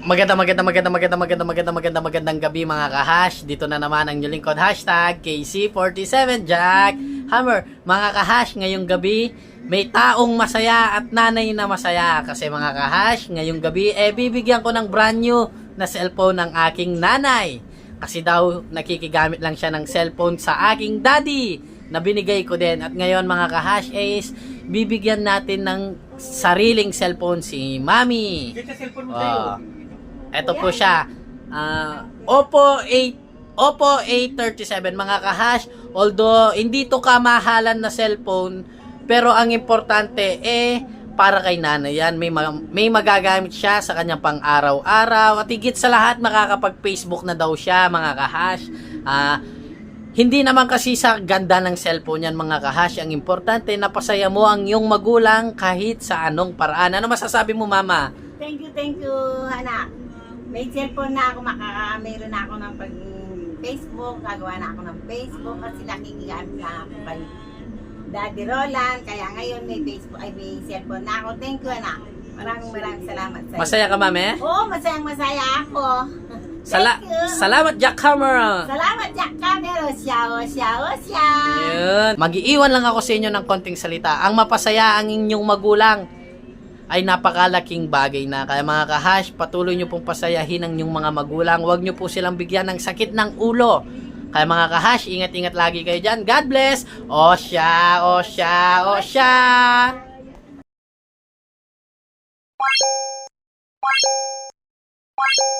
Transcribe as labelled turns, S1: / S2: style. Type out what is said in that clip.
S1: Maganda, maganda, maganda, maganda, maganda, maganda, maganda, magandang gabi mga kahash. Dito na naman ang inyong lingkod, hashtag KC47 Jack Hammer. Mga kahash, ngayong gabi, may taong masaya at nanay na masaya. Kasi mga kahash, ngayong gabi, eh, bibigyan ko ng brand new na cellphone ng aking nanay. Kasi daw, nakikigamit lang siya ng cellphone sa aking daddy na binigay ko din. At ngayon mga kahash is, bibigyan natin ng sariling cellphone si Mami.
S2: Mo
S1: Ah. Ito po siya. Ah, Oppo 8 Oppo A37 mga kahash. Although hindi to kamahalan na cellphone, pero ang importante eh para kay nanay yan. May, ma- may magagamit siya sa kanyang pang araw-araw. At higit sa lahat, makakapag-Facebook na daw siya, mga kahash. Ah, hindi naman kasi sa ganda ng cellphone yan, mga kahash. Ang importante, napasaya mo ang iyong magulang kahit sa anong paraan. Ano masasabi mo, mama?
S3: Thank you, thank you, anak. May cellphone na ako, makaka, meron na ako ng pag Facebook, gagawa na ako ng Facebook kasi nakikigamit na ako kay Daddy Roland. Kaya ngayon may Facebook, ay may cellphone na ako. Thank you, anak. Maraming maraming salamat sa
S1: Masaya ka, mame?
S3: Oo, masayang masaya ako.
S1: Sala salamat Jack Hammer.
S3: Salamat Jack Hammer. Siyaw, siyaw, siyaw.
S1: Yun. Magiiwan lang ako sa inyo ng konting salita. Ang mapasaya ang inyong magulang ay napakalaking bagay na. Kaya mga kahash, patuloy nyo pong pasayahin ang inyong mga magulang. Huwag nyo po silang bigyan ng sakit ng ulo. Kaya mga kahash, ingat-ingat lagi kayo dyan. God bless! Osha, osha, osha! osha.